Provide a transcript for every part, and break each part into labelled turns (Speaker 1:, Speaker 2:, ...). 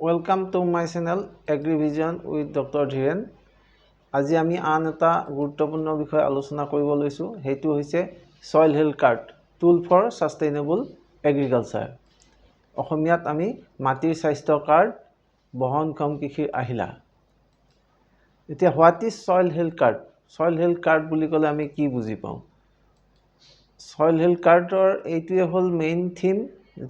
Speaker 1: Welcome to my channel Agrivision with doctor Dhiren আজি আমি আন এটা গুৰুত্বপূৰ্ণ বিষয় আলোচনা কৰিব লৈছোঁ, সেইটো হৈছে soil health card tool for sustainable agriculture অসমীয়াত আমি মাটিৰ স্বাস্থ্য কাৰ্ড, বহনক্ষম কৃষিৰ আহিলা। এতিয়া what is soil health card soil health card বুলি ক'লে আমি কি বুজি পাওঁ? ছইল হেল্থ কাৰ্ডৰ এইটোৱে হ'ল মেইন থিম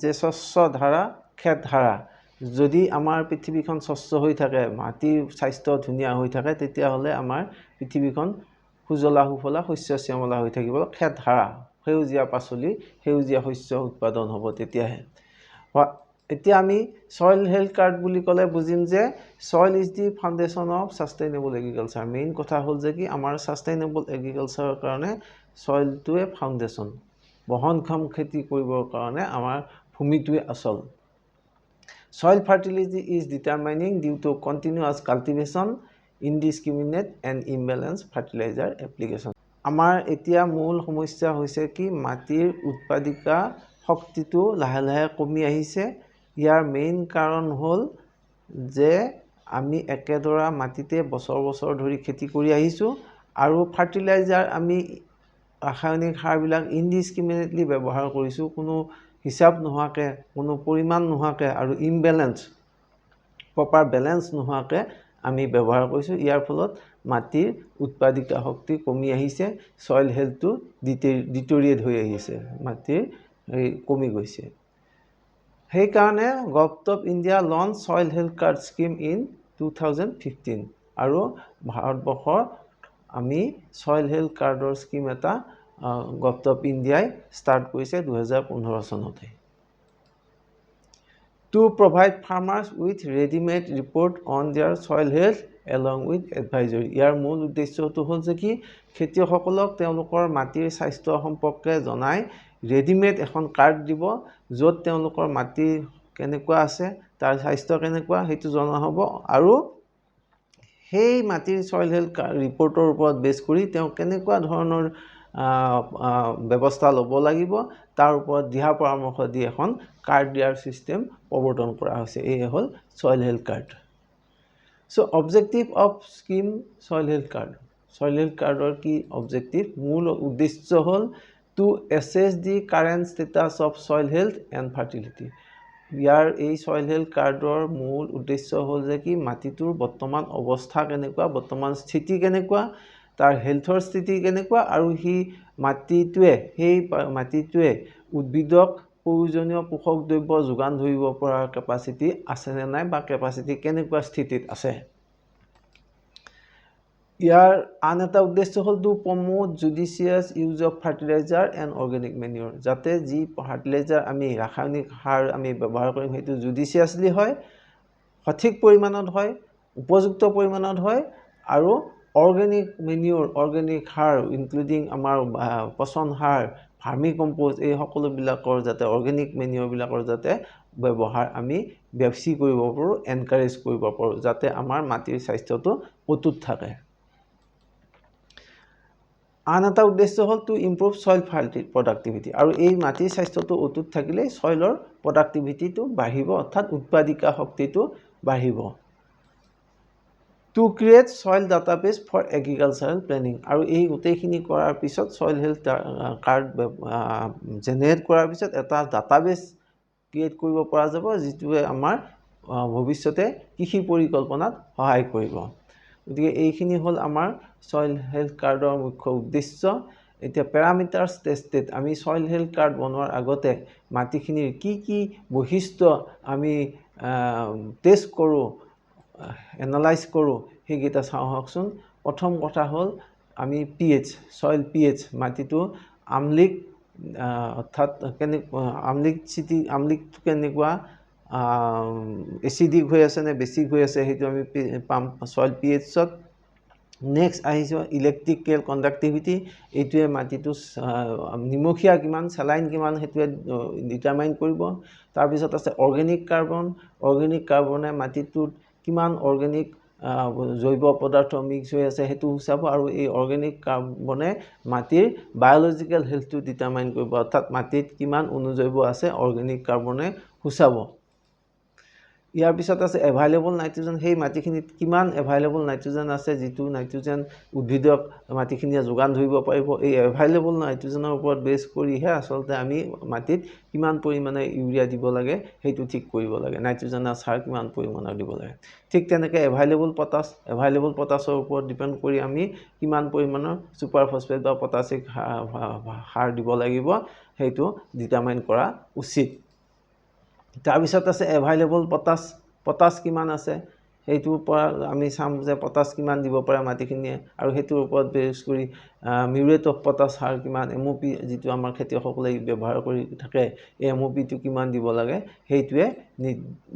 Speaker 1: যে স্বচ্ছ ধাৰা খেত ধাৰা। যদি আমাৰ পৃথিৱীখন স্বচ্ছ হৈ থাকে মাটিৰ স্বাস্থ্য ধুনীয়া হৈ থাকে তেতিয়াহ'লে আমাৰ পৃথিৱীখন সুজলা সুফলা শস্য শ্যামলা হৈ থাকিব। খেত ধাৰা সেউজীয়া পাচলি সেউজীয়া শস্য উৎপাদন হ'ব তেতিয়াহে। এতিয়া আমি ছইল হেল্থ কাৰ্ড বুলি ক'লে বুজিম যে soil is the foundation of sustainable agriculture main কথা হ'ল যে কি আমাৰ ছাষ্টেইনেবল এগ্ৰিকালচাৰৰ কাৰণে ছইলটোৱে ফাউণ্ডেশ্যন বহনক্ষম খেতি কৰিবৰ কাৰণে আমাৰ ভূমিটোৱে আচল। To continuous cultivation indiscriminate and imbalance fertiliser application আমাৰ এতিয়া মূল সমস্যা হৈছে কি মাটিৰ উৎপাদিকা শক্তিটো লাহে লাহে কমি আহিছে। ইয়াৰ মেইন কাৰণ হ'ল যে আমি একেডৰা মাটিতে বছৰ বছৰ ধৰি খেতি কৰি আহিছোঁ আৰু ফাৰ্টিলাইজাৰ আমি ৰাসায়নিক সাৰবিলাক ইনডিছক্ৰিমিনেটলি ব্যৱহাৰ কৰিছোঁ। কোনো হিচাপ নোহোৱাকৈ কোনো পৰিমাণ নোহোৱাকৈ আৰু ইমবেলেঞ্চ প্ৰপাৰ বেলেঞ্চ নোহোৱাকৈ আমি ব্যৱহাৰ কৰিছোঁ। ইয়াৰ ফলত মাটিৰ উৎপাদিকা শক্তি কমি আহিছে ছইল হেল্থটো ডিটে ডিটৰিয়েট হৈ আহিছে মাটিৰ এই কমি গৈছে। সেইকাৰণে government of India launch soil health card scheme in two thousand fifteen আৰু ভাৰতবৰ্ষৰ আমি ছইল হেল্থ কাৰ্ডৰ স্কিম এটা গভট অফ ইণ্ডিয়াই ষ্টাৰ্ট কৰিছে দুহেজাৰ পোন্ধৰ চনতে। To provide farmers with readymade report on their soil health along with advisory ইয়াৰ মূল উদ্দেশ্যটো হ'ল যে কি খেতিয়কসকলক তেওঁলোকৰ মাটিৰ স্বাস্থ্য সম্পৰ্কে জনাই ৰেডিমেড এখন কাৰ্ড দিব য'ত তেওঁলোকৰ মাটি কেনেকুৱা আছে তাৰ স্বাস্থ্য কেনেকুৱা সেইটো জনোৱা হ'ব আৰু সেই মাটিৰ ছইল হেল্থ ৰিপৰ্টৰ ওপৰত বেছ কৰি তেওঁ কেনেকুৱা ধৰণৰ ব্যৱস্থা ল'ব লাগিব। তাৰ ওপৰত দিহা পৰামৰ্শ দি এখন কাৰ্ড দিয়াৰ ছিষ্টেম প্ৰৱৰ্তন কৰা হৈছে। এয়ে হ'ল soil health card so' objective of scheme soil health card soil health কাৰ্ডৰ কি অবজেক্টিভ মূল উদ্দেশ্য হ'ল to assess the current status of soil health and fertility ইয়াৰ এই ছইল হেল্থ কাৰ্ডৰ মূল উদ্দেশ্য হ'ল যে কি মাটিটোৰ বৰ্তমান অৱস্থা কেনেকুৱা বৰ্তমান স্থিতি কেনেকুৱা তাৰ হেল্থৰ স্থিতি কেনেকুৱা আৰু সি মাটিটোৱে সেই মাটিটোৱে উদ্ভিদক প্ৰয়োজনীয় পোষক দ্ৰব্য যোগান ধৰিব পৰাৰ কেপাচিটি আছেনে নাই বা কেপাচিটি কেনেকুৱা স্থিতিত আছে? ইয়াৰ আন এটা উদ্দেশ্য হ'ল to promote judicious use of fertiliser and organic manure যাতে যি ফাৰ্টিলাইজাৰ আমি ৰাসায়নিক সাৰ আমি ব্যৱহাৰ কৰিম সেইটো জুডিচিয়াছলি হয় সঠিক পৰিমাণত হয় উপযুক্ত পৰিমাণত হয় আৰু অৰ্গেনিক মেনিয়ৰ অৰ্গেনিক সাৰ ইনক্লুডিং আমাৰ পচন সাৰ ভাৰ্মি কম্প'জ এই সকলোবিলাকৰ যাতে অৰ্গেনিক মেনিয়ৰবিলাকৰ যাতে ব্যৱহাৰ আমি বেছি কৰিব পাৰোঁ এনকাৰেজ কৰিব পাৰোঁ যাতে আমাৰ মাটিৰ স্বাস্থ্যটো অটুট থাকে। আন এটা উদ্দেশ্য হ'ল to improve soil fertility productivity আৰু এই মাটিৰ স্বাস্থ্যটো অটুট থাকিলেই ছইলৰ প্ৰডাক্টিভিটিটো বাঢ়িব অৰ্থাৎ উৎপাদিকা শক্তিটো বাঢ়িব। To create soil database for agricultural planning আৰু এই গোটেইখিনি কৰাৰ পিছত ছইল হেল্থ কাৰ্ড জেনেৰেট কৰাৰ পিছত এটা ডাটাবেছ ক্ৰিয়েট কৰিব পৰা যাব যিটোৱে আমাৰ ভৱিষ্যতে কৃষি পৰিকল্পনাত সহায় কৰিব। গতিকে এইখিনি হ'ল আমাৰ ছইল হেল্থ কাৰ্ডৰ মুখ্য উদ্দেশ্য। এতিয়া পেৰামিটাৰ্ছ টেষ্টেড আমি ছইল হেল্থ কাৰ্ড বনোৱাৰ আগতে মাটিখিনিৰ কি কি বৈশিষ্ট্য আমি টেষ্ট কৰোঁ এনালাইজ কৰোঁ সেইকেইটা চাওঁ প্ৰথম কথা হ'ল আমি P H soil P H মাটিটো আমলিক অৰ্থাৎ কেনেকুৱা আমলিক চিটি আমলিকটো কেনেকুৱা এচিডিক হৈ আছে নে বেছিক হৈ আছে সেইটো আমি পাম ছইল পি এইচত নেক্সট আহিছোঁ ইলেক্ট্ৰিকেল কণ্ডাক্টিভিটি এইটোৱে মাটিটো নিমখীয়া কিমান চেলাইন কিমান সেইটোৱে ডিটাৰমাইন কৰিব। তাৰপিছত আছে অৰ্গেনিক কাৰ্বন অৰ্গেনিক কাৰ্বনে মাটিটোত কিমান অৰ্গেনিক জৈৱ পদাৰ্থ মিক্স হৈ আছে সেইটো সূচাব আৰু এই অৰ্গেনিক কাৰ্বনে মাটিৰ বায়'লজিকেল হেল্থটো ডিটাৰমাইন কৰিব। অৰ্থাৎ মাটিত কিমান অনুজৈৱ আছে অৰ্গেনিক কাৰ্বনে সূচাব। ইয়াৰ পিছত আছে এভাইলেবল নাইট্ৰজেন সেই মাটিখিনিত কিমান এভাইলেবল নাইট্ৰজেন আছে যিটো নাইট্ৰজেন উদ্ভিদক মাটিখিনিয়ে যোগান ধৰিব পাৰিব এই এভাইলেবল নাইট্ৰজেনৰ ওপৰত বেছ কৰিহে আচলতে আমি মাটিত কিমান পৰিমাণে ইউৰিয়া দিব লাগে সেইটো ঠিক কৰিব লাগে নাইট্ৰজেনৰ সাৰ কিমান পৰিমাণৰ দিব লাগে। ঠিক তেনেকৈ এভাইলেবল পটাছ এভাইলেবল পটাছৰ ওপৰত ডিপেণ্ড কৰি আমি কিমান পৰিমাণৰ ছুপাৰ ফছফেট বা পটাছিক সাৰ দিব লাগিব সেইটো ডিটাৰমাইন কৰা উচিত। তাৰপিছত আছে এভাইলেবল পটাছ পটাছ কিমান আছে সেইটোৰ পৰা আমি চাম যে পটাছ কিমান দিব পাৰে মাটিখিনিয়ে আৰু সেইটোৰ ওপৰত বেছ কৰি মিউৰেট অফ পটাছ সাৰ কিমান এম অ' পি যিটো আমাৰ খেতিয়কসকলে ব্যৱহাৰ কৰি থাকে এই এম অ' পিটো কিমান দিব লাগে সেইটোৱে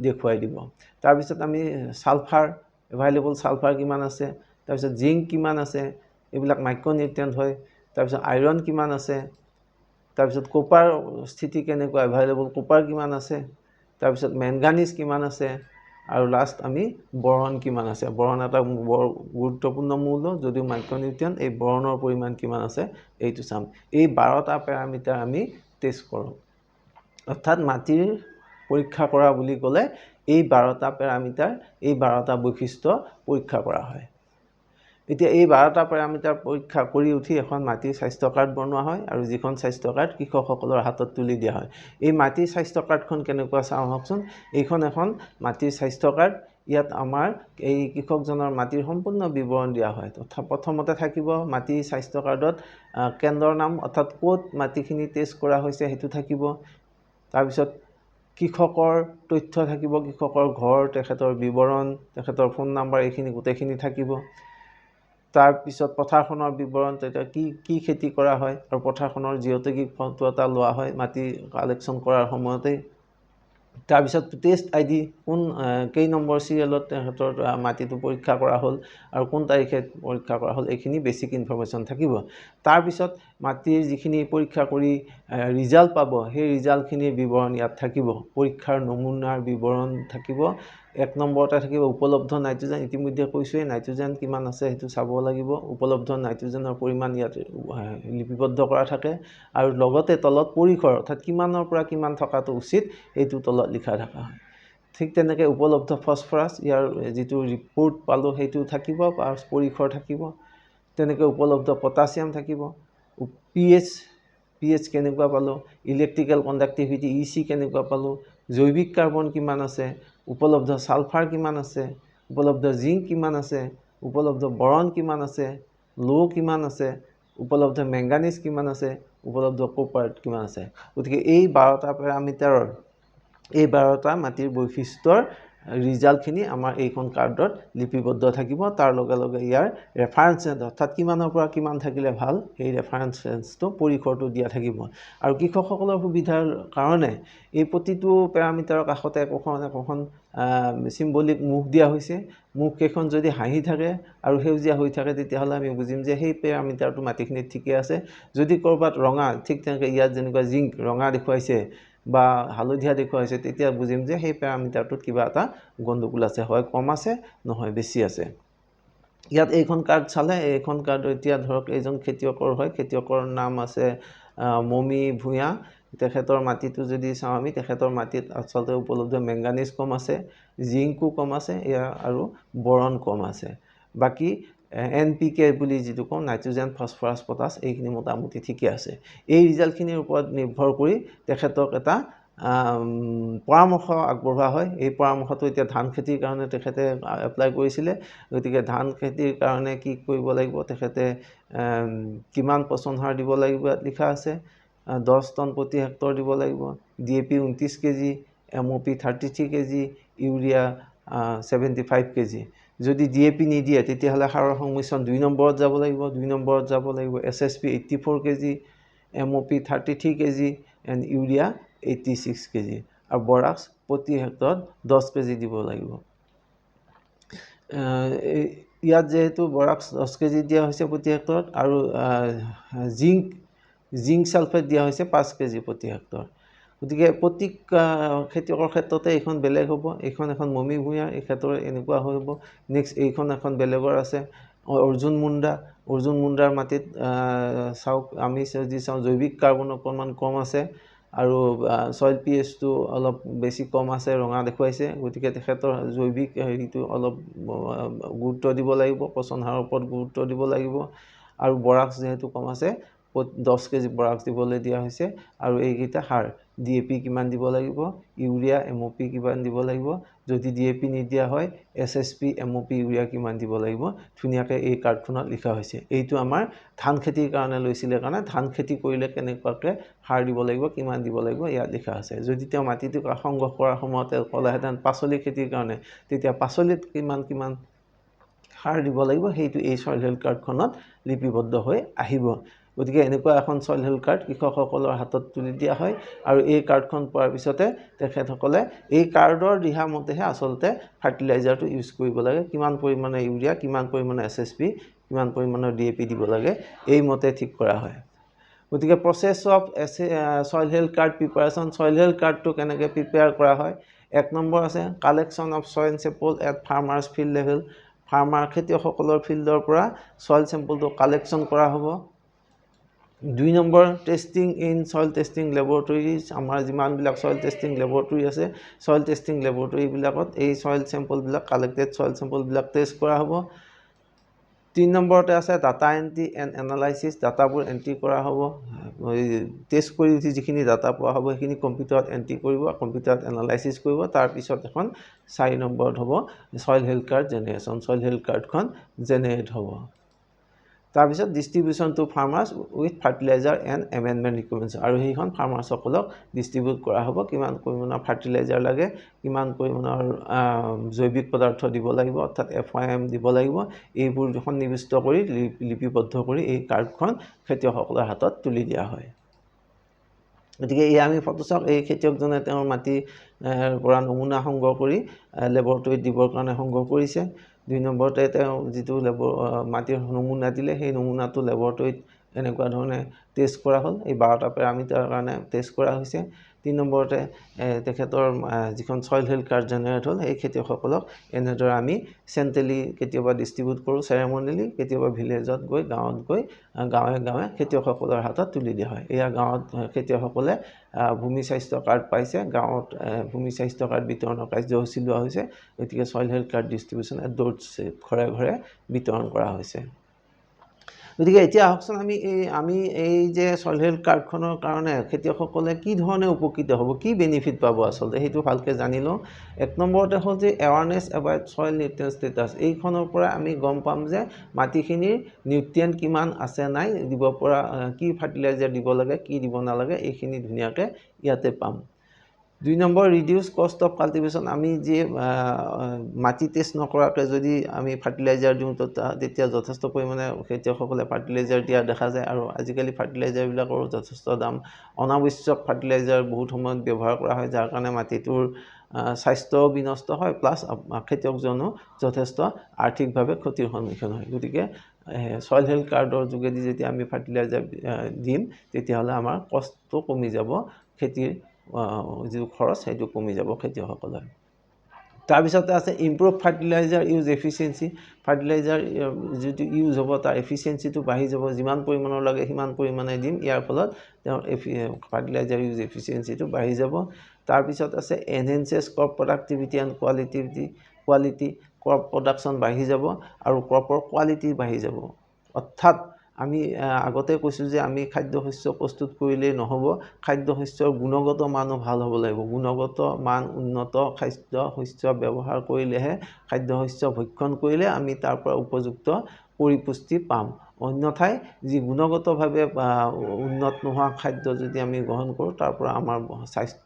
Speaker 1: দেখুৱাই দিব। তাৰপিছত আমি ছালফাৰ এভাইলেবল ছালফাৰ কিমান আছে তাৰপিছত জিংক কিমান আছে এইবিলাক মাইক্ৰ'নিউট্ৰিয়েণ্ট হয় তাৰপিছত আইৰণ কিমান আছে তাৰপিছত কোপাৰ স্থিতি কেনেকুৱা এভাইলেবল কোপাৰ কিমান আছে তাৰপিছত মেংগানিজ কিমান আছে আৰু লাষ্ট আমি বৰণ কিমান আছে। বৰণ এটা বৰ গুৰুত্বপূৰ্ণ মূল্য যদিও মাইক্ৰ'নিউট্ৰিয়েণ্ট এই বৰণৰ পৰিমাণ কিমান আছে এইটো চাম। এই বাৰটা পেৰামিটাৰ আমি টেষ্ট কৰোঁ। অৰ্থাৎ মাটিৰ পৰীক্ষা কৰা বুলি ক'লে এই বাৰটা পেৰামিটাৰ এই বাৰটা বৈশিষ্ট্য পৰীক্ষা কৰা হয়। এতিয়া এই বাৰটা পেৰামিটাৰ পৰীক্ষা কৰি উঠি এখন মাটিৰ স্বাস্থ্য কাৰ্ড বনোৱা হয় আৰু যিখন স্বাস্থ্য কাৰ্ড কৃষকসকলৰ হাতত তুলি দিয়া হয়। এই মাটিৰ স্বাস্থ্য কাৰ্ডখন কেনেকুৱা চাওঁ আহকচোন। এইখন এখন মাটিৰ স্বাস্থ্য কাৰ্ড। ইয়াত আমাৰ এই কৃষকজনৰ মাটিৰ সম্পূৰ্ণ বিৱৰণ দিয়া হয়। তথা প্ৰথমতে থাকিব মাটিৰ স্বাস্থ্য কাৰ্ডত কেন্দ্ৰৰ নাম অৰ্থাৎ ক'ত মাটিখিনি টেষ্ট কৰা হৈছে সেইটো থাকিব। তাৰপিছত কৃষকৰ তথ্য থাকিব কৃষকৰ ঘৰ তেখেতৰ বিৱৰণ তেখেতৰ ফোন নাম্বাৰ এইখিনি গোটেইখিনি থাকিব। তাৰপিছত পথাৰখনৰ বিৱৰণ তেতিয়া কি কি খেতি কৰা হয় আৰু পথাৰখনৰ জিঅ'টেগিক ফটো এটা লোৱা হয় মাটি কালেকশ্যন কৰাৰ সময়তেই। তাৰপিছত টেষ্ট আই ডি কোন কেই নম্বৰ চিৰিয়েলত তেখেতৰ মাটিটো পৰীক্ষা কৰা হ'ল আৰু কোন তাৰিখে পৰীক্ষা কৰা হ'ল এইখিনি বেছিক ইনফৰ্মেশ্যন থাকিব। তাৰপিছত মাটিৰ যিখিনি পৰীক্ষা কৰি ৰিজাল্ট পাব সেই ৰিজাল্টখিনিৰ বিৱৰণ ইয়াত থাকিব। পৰীক্ষাৰ নমুনাৰ বিৱৰণ থাকিব। এক নম্বৰতে থাকিব উপলব্ধ নাইট্ৰজেন ইতিমধ্যে কৈছোঁৱেই নাইট্ৰজেন কিমান আছে সেইটো চাব লাগিব। উপলব্ধ নাইট্ৰজেনৰ পৰিমাণ ইয়াত লিপিবদ্ধ কৰা থাকে। আৰু লগতে তলত পৰিসৰ অৰ্থাৎ কিমানৰ পৰা কিমান থকাটো উচিত সেইটো তলত লিখা থকা হয়। ঠিক তেনেকৈ উপলব্ধ ফচফৰাছ ইয়াৰ যিটো ৰিপৰ্ট পালোঁ সেইটো থাকিব পৰিসৰ থাকিব। তেনেকৈ উপলব্ধ পটাছিয়াম থাকিব। পি এইচ পি এইচ কেনেকুৱা পালোঁ ইলেক্ট্ৰিকেল কণ্ডাক্টিভিটি ই চি কেনেকুৱা পালোঁ জৈৱিক কাৰ্বন কিমান আছে উপলব্ধ ছালফাৰ কিমান আছে উপলব্ধ জিংক কিমান আছে উপলব্ধ বৰণ কিমান আছে ল' কিমান আছে উপলব্ধ মেংগানিজ কিমান আছে উপলব্ধ কোপাৰ কিমান আছে। গতিকে এই বাৰটা পেৰামিটাৰৰ এই বাৰটা মাটিৰ বৈশিষ্ট্যৰ ৰিজাল্টখিনি আমাৰ এইখন কাৰ্ডত লিপিবদ্ধ থাকিব। তাৰ লগে লগে ইয়াৰ ৰেফাৰেঞ্চ অৰ্থাৎ কিমানৰ পৰা কিমান থাকিলে ভাল সেই ৰেফাৰেঞ্চ ৰেঞ্জটো পৰিসৰটো দিয়া থাকিব। আৰু কৃষকসকলৰ সুবিধাৰ কাৰণে এই প্ৰতিটো পেৰামিটাৰৰ কাষতে একোখন একোখন চিম্বলিক মুখ দিয়া হৈছে। মুখকেইখন যদি হাঁহি থাকে আৰু সেউজীয়া হৈ থাকে তেতিয়াহ'লে আমি বুজিম যে সেই পেৰামিটাৰটো মাটিখিনিত ঠিকে আছে। যদি ক'ৰবাত ৰঙা ঠিক তেনেকৈ ইয়াত যেনেকুৱা জিংক ৰঙা দেখুৱাইছে বা হালধীয়া দেখুৱাইছে তেতিয়া বুজিম যে সেই পেৰামিটাৰটোত কিবা এটা গণ্ডগোল আছে হয় কম আছে নহয় বেছি আছে। ইয়াত এইখন কাৰ্ড চালে এইখন কাৰ্ড এতিয়া ধৰক এইজন খেতিয়কৰ হয় খেতিয়কৰ নাম আছে মমি ভূঞা। তেখেতৰ মাটিটো যদি চাওঁ আমি তেখেতৰ মাটিত আচলতে উপলব্ধ মেংগানিজ কম আছে জিংকো কম আছে ইয়াৰ আৰু বৰণ কম আছে। বাকী এন পি কে বুলি যিটো কওঁ নাইট্ৰজেন ফচফৰাছ পটাছ এইখিনি মোটামুটি ঠিকে আছে। এই ৰিজাল্টখিনিৰ ওপৰত নিৰ্ভৰ কৰি তেখেতক এটা পৰামৰ্শ আগবঢ়োৱা হয়। এই পৰামৰ্শটো এতিয়া ধান খেতিৰ কাৰণে তেখেতে এপ্লাই কৰিছিলে। গতিকে ধান খেতিৰ কাৰণে কি কৰিব লাগিব তেখেতে কিমান পচন সাৰ দিব লাগিব ইয়াত লিখা আছে। দহ টন প্ৰতি হেক্টৰ দিব লাগিব। ডি এ পি ঊনত্ৰিছ KG M O' P thirty three KG urea seventy five KG. যদি ডি এ পি নিদিয়ে তেতিয়াহ'লে সাৰৰ সংমিশ্ৰণ দুই নম্বৰত যাব লাগিব দুই নম্বৰত যাব লাগিব S S P eighty four KG M O' P thirty three KG and urea eighty six KG. আৰু বৰাক্স প্ৰতি হেক্টৰত দহ কেজি দিব লাগিব। ইয়াত যিহেতু বৰাক্স দহ কেজি দিয়া হৈছে প্ৰতি হেক্টৰত আৰু জিংক জিংক ছালফেট দিয়া হৈছে পাঁচ কেজি প্ৰতি হেক্টৰ গতিকে প্ৰতি খেতিয়কৰ ক্ষেত্ৰতে এইখন বেলেগ হ'ব এইখন এখন মমি ভূঞা এই ক্ষেত্ৰত এনেকুৱা হ'ব। নেক্সট এইখন এখন বেলেগৰ আছে। অৰ্জুন মুণ্ডা অৰ্জুন মুণ্ডাৰ মাটিত চাওক আমি যদি চাওঁ জৈৱিক কাৰ্বন অকণমান কম আছে আৰু ছইল পি এইচটো অলপ বেছি কম আছে ৰঙা দেখুৱাইছে। গতিকে তেখেতৰ জৈৱিক হেৰিটো অলপ গুৰুত্ব দিব লাগিব পচন সাৰৰ ওপৰত গুৰুত্ব দিব লাগিব। আৰু বৰাক্স যিহেতু কম আছে দহ কেজি বৰাক্স দিবলৈ দিয়া হৈছে আৰু এইকেইটা সাৰ। ডি এ পি কিমান দিব লাগিব? ইউৰিয়া এম অ' পি কিমান দিব লাগিব? যদি ডি এ পি নিদিয়া হয় S S P M O' P urea কিমান দিব লাগিব? ধুনীয়াকৈ এই কাৰ্ডখনত লিখা হৈছে। এইটো আমাৰ ধান খেতিৰ কাৰণে লৈছিলে কাৰণে ধান খেতি কৰিলে কেনেকুৱাকৈ সাৰ দিব লাগিব কিমান দিব লাগিব ইয়াত লিখা আছে। যদি তেওঁ মাটিটো সংগ্ৰহ কৰাৰ সময়তে ক'লেহেঁতেন পাচলি খেতিৰ কাৰণে তেতিয়া পাচলিত কিমান কিমান সাৰ দিব লাগিব সেইটো এই চইল হেল্থ কাৰ্ডখনত লিপিবদ্ধ হৈ আহিব। গতিকে এনেকুৱা এখন চইল হেল্থ কাৰ্ড কৃষকসকলৰ হাতত তুলি দিয়া হয় আৰু এই কাৰ্ডখন পোৱাৰ পিছতে তেখেতসকলে এই কাৰ্ডৰ দিহা মতেহে আচলতে ফাৰ্টিলাইজাৰটো ইউজ কৰিব লাগে। কিমান পৰিমাণে ইউৰিয়া, কিমান পৰিমাণে এছ এছ পি, কিমান পৰিমাণৰ ডি এ পি দিব লাগে এইমতে ঠিক কৰা হয়। গতিকে process of as soil health card preparation soil health কাৰ্ডটো কেনেকৈ প্ৰিপেয়াৰ কৰা হয়? এক নম্বৰ আছে collection of soil sample at farmers field level farmer খেতিয়কসকলৰ ফিল্ডৰ পৰা চইল চেম্পলটো কালেকশ্যন কৰা হ'ব। দুই number testing in soil testing laboratories আমাৰ যিমানবিলাক চইল টেষ্টিং লেবৰেটৰি আছে চইল টেষ্টিং লেবৰেটৰিবিলাকত এই চইল চেম্পলবিলাক কালেক্টেড চইল চেম্পলবিলাক টেষ্ট কৰা হ'ব। তিনি নম্বৰতে আছে ডাটা এণ্ট্ৰি এণ্ড এনালাইচিছ ডাটাবোৰ এণ্ট্ৰি কৰা হ'ব। টেষ্ট কৰি উঠি যিখিনি ডাটা পোৱা হ'ব সেইখিনি কম্পিউটাৰত এণ্ট্ৰি কৰিব কম্পিউটাৰত এনালাইচিছ কৰিব। তাৰপিছত এখন চাৰি নম্বৰত হ'ব soil health card generation soil health কাৰ্ডখন জেনেৰেট হ'ব। তাৰপিছত distribution to farmers with fertiliser and amendment requirements আৰু সেইখন ফাৰ্মাৰ্ছসকলক ডিষ্ট্ৰিবিউট কৰা হ'ব কিমান পৰিমাণৰ ফাৰ্টিলাইজাৰ লাগে কিমান পৰিমাণৰ জৈৱিক পদাৰ্থ দিব লাগিব অৰ্থাৎ এফ আই এম দিব লাগিব এইবোৰ সন্নিৱিষ্ট কৰি লিপিবদ্ধ কৰি এই কাৰ্ডখন খেতিয়কসকলৰ হাতত তুলি দিয়া হয়। গতিকে এই আমি ফটো চাওক এই খেতিয়কজনে তেওঁৰ মাটি পৰা নমুনা সংগ্ৰহ কৰি লেবৰেটৰীত দিবৰ কাৰণে সংগ্ৰহ কৰিছে। দুই নম্বৰতে তেওঁ যিটো লেবৰ মাটিৰ নমুনা দিলে সেই নমুনাটো লেবৰেটৰীত এনেকুৱা ধৰণে টেষ্ট কৰা হ'ল। এই বাৰটা পেৰামিটাৰ কাৰণে টেষ্ট কৰা হৈছে। তিনি নম্বৰতে তেখেতৰ যিখন চইল হেল্থ কাৰ্ড জেনেৰেট হ'ল সেই খেতিয়কসকলক এনেদৰে আমি চেণ্ট্ৰেলি কেতিয়াবা ডিষ্ট্ৰিবিউট কৰোঁ চেৰেমনিলি কেতিয়াবা ভিলেজত গৈ গাঁৱত গৈ গাঁৱে গাঁৱে খেতিয়কসকলৰ হাতত তুলি দিয়া হয়। এয়া গাঁৱত খেতিয়কসকলে ভূমি স্বাস্থ্য কাৰ্ড পাইছে গাঁৱত ভূমি স্বাস্থ্য কাৰ্ড বিতৰণৰ কাৰ্যসূচী লোৱা হৈছে গতিকে soil health card distribution at door ঘৰে ঘৰে বিতৰণ কৰা হৈছে। গতিকে এতিয়া আহকচোন আমি এই আমি এই যে চইল হেল্থ কাৰ্ডখনৰ কাৰণে খেতিয়কসকলে কি ধৰণে উপকৃত হ'ব কি বেনিফিট পাব আচলতে সেইটো ভালকৈ জানি লওঁ। এক নম্বৰতে হ'ল যে awareness about soil nutrient status এইখনৰ পৰা আমি গম পাম যে মাটিখিনিৰ নিউট্ৰিয়েণ্ট কিমান আছে নাই দিব পৰা কি ফাৰ্টিলাইজাৰ দিব লাগে কি দিব নালাগে এইখিনি ধুনীয়াকৈ ইয়াতে পাম। দুই number reduce cost of cultivation আমি যি মাটি টেষ্ট নকৰাকৈ যদি আমি ফাৰ্টিলাইজাৰ দিওঁ তেতিয়া যথেষ্ট পৰিমাণে খেতিয়কসকলে ফাৰ্টিলাইজাৰ দিয়া দেখা যায় আৰু আজিকালি ফাৰ্টিলাইজাৰবিলাকৰো যথেষ্ট দাম। অনাৱশ্যক ফাৰ্টিলাইজাৰ বহুত সময়ত ব্যৱহাৰ কৰা হয় যাৰ কাৰণে মাটিটোৰ স্বাস্থ্যও বিনষ্ট হয় প্লাছ খেতিয়কজনো যথেষ্ট আৰ্থিকভাৱে ক্ষতিৰ সন্মুখীন হয়। গতিকে চইল হেল্থ কাৰ্ডৰ যোগেদি যেতিয়া আমি ফাৰ্টিলাইজাৰ দিম তেতিয়াহ'লে আমাৰ কষ্ট কমি যাব খেতিৰ যিটো খৰচ সেইটো কমি যাব খেতিয়কসকলৰ। তাৰপিছতে আছে improve fertilizer use efficiency fertilizer যিটো ইউজ হ'ব তাৰ এফিচিয়েঞ্চিটো বাঢ়ি যাব। যিমান পৰিমাণৰ লাগে সিমান পৰিমাণে দিম। ইয়াৰ ফলত তেওঁৰ এফি ফাৰ্টিলাইজাৰ ইউজ এফিচিয়েঞ্চিটো বাঢ়ি যাব। তাৰপিছত আছে enhances crop productivity and qualitivity quality crop production বাঢ়ি যাব আৰু ক্ৰপৰ কোৱালিটি বাঢ়ি যাব। অৰ্থাৎ আমি আগতে কৈছোঁ যে আমি খাদ্য শস্য প্ৰস্তুত কৰিলেই নহ'ব। খাদ্য শস্যৰ গুণগত মানো ভাল হ'ব লাগিব। গুণগত মান উন্নত খাদ্য শস্য ব্যৱহাৰ কৰিলেহে খাদ্য শস্য ভক্ষণ কৰিলে আমি তাৰ পৰা উপযুক্ত পৰিপুষ্টি পাম। অন্যথাই যি গুণগতভাৱে উন্নত নোহোৱা খাদ্য যদি আমি গ্ৰহণ কৰোঁ তাৰ পৰা আমাৰ স্বাস্থ্য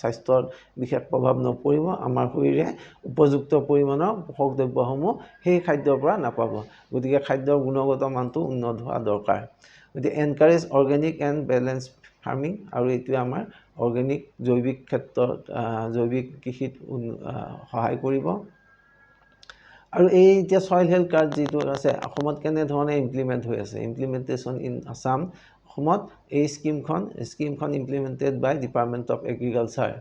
Speaker 1: স্বাস্থ্যত বিশেষ প্ৰভাৱ নপৰিব আমাৰ শৰীৰে উপযুক্ত পৰিমাণৰ পোষক দ্ৰব্যসমূহ সেই খাদ্যৰ পৰা নাপাব। গতিকে খাদ্যৰ গুণগত মানটো উন্নত হোৱা দৰকাৰ। গতিকে encourage organic and balance farming আৰু এইটোৱে আমাৰ অৰ্গেনিক জৈৱিক ক্ষেত্ৰত জৈৱিক কৃষিত সহায় কৰিব। আৰু এই এতিয়া চইল হেল্থ কাৰ্ড যিটো আছে অসমত কেনেধৰণে ইমপ্লিমেণ্ট হৈ আছে? ইমপ্লিমেণ্টেশ্যন ইন আছাম অসমত এই স্কীমখন স্কীমখন implemented by department of agriculture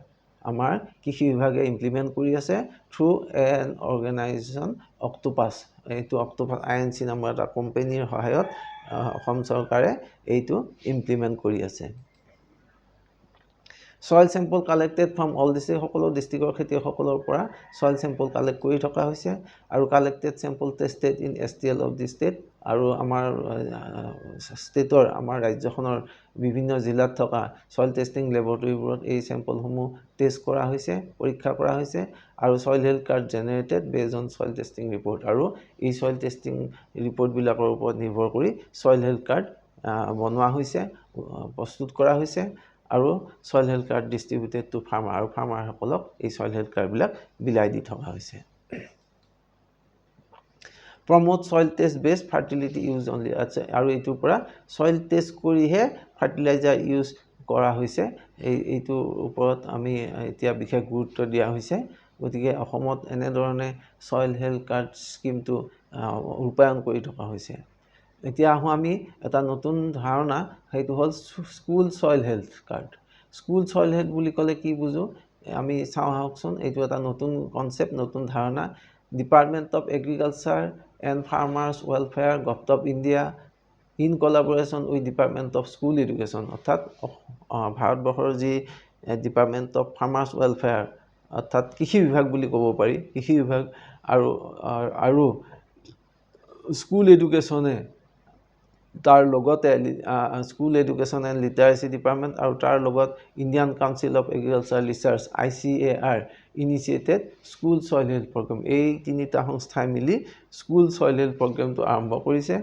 Speaker 1: আমাৰ কৃষি বিভাগে ইমপ্লিমেণ্ট কৰি আছে থ্ৰু এন অৰ্গেনাইজেশ্যন অক্টোপাছ এইটো অক্টোপাছ আই এন চি নামৰ এটা কোম্পেনীৰ সহায়ত অসম চৰকাৰে এইটো ইমপ্লিমেণ্ট কৰি আছে। Soil sample collected from all district সকলো ডিষ্ট্ৰিক্টৰ খেতিয়কসকলৰ পৰা চইল চেম্পল কালেক্ট কৰি থকা হৈছে আৰু collected sample tested in S T L of the state আৰু আমাৰ ষ্টেটৰ আমাৰ ৰাজ্যখনৰ বিভিন্ন জিলাত থকা চইল টেষ্টিং লেবৰেটৰীবোৰত এই চেম্পলসমূহ টেষ্ট কৰা হৈছে পৰীক্ষা কৰা হৈছে আৰু soil health card generated base on soil testing report আৰু এই চইল টেষ্টিং ৰিপৰ্টবিলাকৰ ওপৰত নিৰ্ভৰ কৰি চইল হেল্থ কাৰ্ড বনোৱা হৈছে প্ৰস্তুত কৰা হৈছে আৰু soil health card distributed to farmer আৰু ফাৰ্মাৰসকলক এই চইল হেল্থ কাৰ্ডবিলাক বিলাই দি থকা হৈছে। Promote soil test best fertility use only আচ্ছা আৰু এইটোৰ পৰা চইল টেষ্ট কৰিহে ফাৰ্টিলাইজাৰ ইউজ কৰা হৈছে। এই এইটোৰ ওপৰত আমি এতিয়া বিশেষ গুৰুত্ব দিয়া হৈছে। গতিকে অসমত এনেধৰণে চইল হেল্থ কাৰ্ড স্কীমটো ৰূপায়ণ কৰি থকা হৈছে। এতিয়া আহোঁ আমি এটা নতুন ধাৰণা সেইটো হ'ল school soil health card. School soil health বুলি ক'লে কি বুজোঁ? আমি চাওঁ আহকচোন এইটো এটা নতুন কনচেপ্ট নতুন ধাৰণা। Department of agriculture and farmers welfare govt of India in collaboration with department of school education অৰ্থাৎ ভাৰতবৰ্ষৰ যি ডিপাৰ্টমেণ্ট অফ ফাৰ্মাৰ্ছ ৱেলফেয়াৰ অৰ্থাৎ কৃষি বিভাগ বুলি ক'ব পাৰি। কৃষি বিভাগ আৰু আৰু স্কুল এডুকেশ্যনে তাৰ লগতে school education and literacy department আৰু তাৰ লগত Indian council of agriculture research I C A R initiated school soil health programme এই তিনিটা সংস্থাই মিলি স্কুল চইল হেল্থ প্ৰগ্ৰেমটো আৰম্ভ কৰিছে।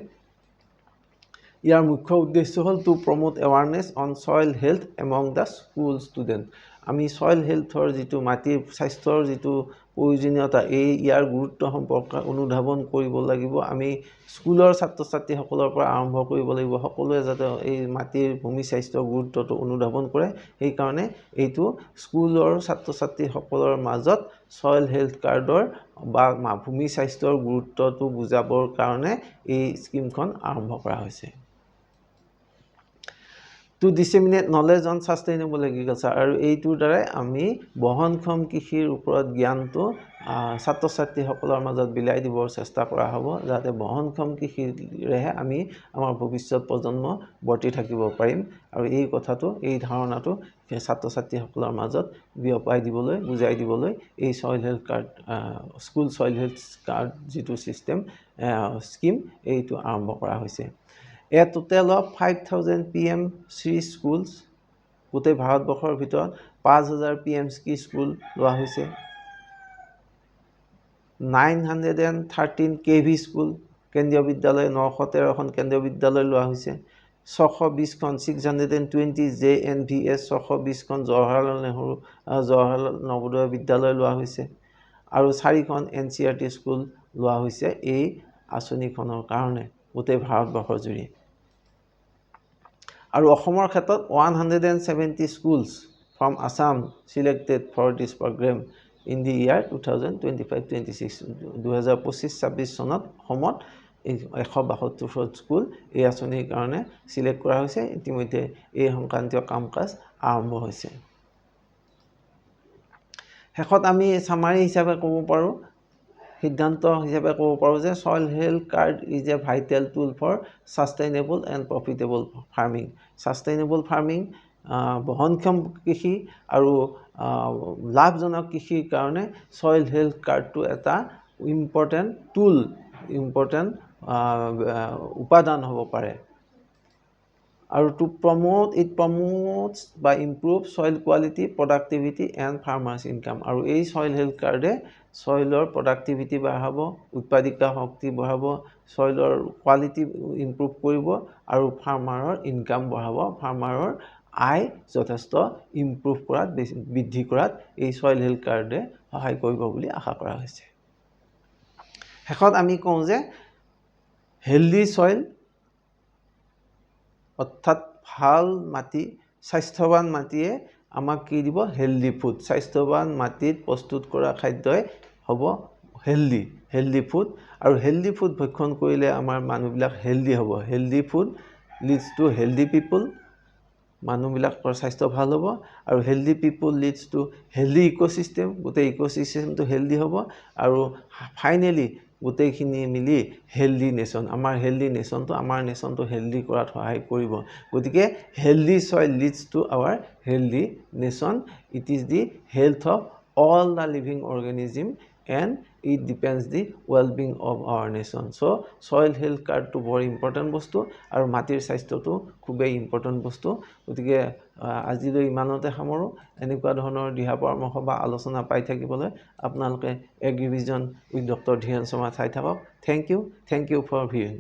Speaker 1: ইয়াৰ মুখ্য উদ্দেশ্য হ'ল to promote awareness on soil health among the school student আমি চইল হেল্থৰ যিটো মাটিৰ স্বাস্থ্যৰ যিটো প্ৰয়োজনীয়তা এই ইয়াৰ গুৰুত্ব সম্পৰ্কে অনুধাৱন কৰিব লাগিব। আমি স্কুলৰ ছাত্ৰ ছাত্ৰীসকলৰ পৰা আৰম্ভ কৰিব লাগিব। সকলোৱে যাতে এই মাটিৰ ভূমি স্বাস্থ্যৰ গুৰুত্বটো অনুধাৱন কৰে। সেইকাৰণে এইটো স্কুলৰ ছাত্ৰ ছাত্ৰীসকলৰ মাজত চইল হেল্থ কাৰ্ডৰ বা ভূমি স্বাস্থ্যৰ গুৰুত্বটো বুজাবৰ কাৰণে এই স্কীমখন আৰম্ভ কৰা হৈছে। To disseminate knowledge on sustainable agriculture আৰু এইটোৰ দ্বাৰাই আমি বহনক্ষম কৃষিৰ ওপৰত জ্ঞানটো ছাত্ৰ ছাত্ৰীসকলৰ মাজত বিলাই দিবৰ চেষ্টা কৰা হ'ব যাতে বহনক্ষম কৃষিৰেহে আমি আমাৰ ভৱিষ্যত প্ৰজন্ম বৰ্তি থাকিব পাৰিম। আৰু এই কথাটো এই ধাৰণাটো ছাত্ৰ ছাত্ৰীসকলৰ মাজত বিয়পাই দিবলৈ বুজাই দিবলৈ এই soil health card school soil health card যিটো ছিষ্টেম স্কীম এইটো আৰম্ভ কৰা হৈছে। A total of five thousand P M C schools গোটেই ভাৰতবৰ্ষৰ ভিতৰত পাঁচ হাজাৰ পি এম চি স্কুল লোৱা হৈছে। Nine hundred and thirteen K V school Kendriya Vidyalaya নশ তেৰখন কেন্দ্ৰীয় বিদ্যালয় লোৱা হৈছে। ছশ বিছখন six hundred and twenty J N V S ছশ বিছখন জৱাহৰলাল নেহৰু জৱাহৰলাল নৱোদয় বিদ্যালয় লোৱা হৈছে। আৰু চাৰিখন N C R T school লোৱা হৈছে এই আঁচনিখনৰ কাৰণে গোটেই ভাৰতবৰ্ষৰ জুৰি। আৰু অসমৰ ক্ষেত্ৰত one hundred and seventy schools from Assam selected for this programme in the year two thousand twenty five twenty six দুহেজাৰ পঁচিছ ছাব্বিছ চনত অসমত এশ বাসত্তৰখন স্কুল এই আঁচনিৰ কাৰণে ছিলেক্ট কৰা হৈছে। ইতিমধ্যে এই সংক্ৰান্তীয় কাম কাজ আৰম্ভ হৈছে। শেষত আমি চামাৰী হিচাপে ক'ব পাৰোঁ। সিদ্ধান্ত হিচাপে ক'ব পাৰোঁ যে soil health card is a vital tool for sustainable and profitable farming sustainable farming বহনক্ষম কৃষি আৰু লাভজনক কৃষিৰ কাৰণে চইল হেল্থ কাৰ্ডটো এটা ইম্পৰ্টেণ্ট টুল ইম্পৰ্টেণ্ট উপাদান হ'ব পাৰে। আৰু টু প্ৰমোট ইট প্ৰমোটছ বা improve soil quality productivity and farmers income আৰু এই চইল হেল্থ কাৰ্ডে চইলৰ প্ৰডাক্টিভিটি বঢ়াব উৎপাদিকা শক্তি বঢ়াব চইলৰ কোৱালিটি ইম্প্ৰুভ কৰিব আৰু ফাৰ্মাৰৰ ইনকাম বঢ়াব। ফাৰ্মাৰৰ আয় যথেষ্ট ইম্প্ৰুভ কৰাত বেছি বৃদ্ধি কৰাত এই চইল হেল্থ কাৰ্ডে সহায় কৰিব বুলি আশা কৰা হৈছে। শেষত আমি কওঁ যে হেল্ডি চইল অৰ্থাৎ ভাল মাটি স্বাস্থ্যৱান মাটিয়ে আমাক কি দিব? হেল্ডি ফুড স্বাস্থ্যৱান মাটিত প্ৰস্তুত কৰা খাদ্যই হ'ব হেল্ডি হেল্ডি ফুড আৰু হেল্ডি ফুড ভক্ষণ কৰিলে আমাৰ মানুহবিলাক হেল্ডি হ'ব। Healthy food leads to healthy people মানুহবিলাকৰ স্বাস্থ্য ভাল হ'ব। আৰু healthy people leads to healthy ecosystem গোটেই ইক'ছিষ্টেমটো হেল্ডি হ'ব। আৰু ফাইনেলি গোটেইখিনি মিলি হেল্ডি নেশ্যন আমাৰ হেল্ডি নেশ্যনটো আমাৰ নেশ্যনটো হেল্ডি কৰাত সহায় কৰিব। গতিকে healthy soil leads to our healthy nation it is the health of all the living organism and it depends the well being of our nation so' soil health কাৰ্ডটো বৰ ইম্পৰ্টেণ্ট বস্তু আৰু মাটিৰ স্বাস্থ্যটো খুবেই ইম্পৰ্টেণ্ট বস্তু। গতিকে আজিলৈ ইমানতে সামৰোঁ এনেকুৱা ধৰণৰ দিহা পৰামৰ্শ বা আলোচনা পাই থাকিবলৈ আপোনালোকে Agrivision with doctor Dhiren Sharma চাই থাকক। Thank you thank you for viewing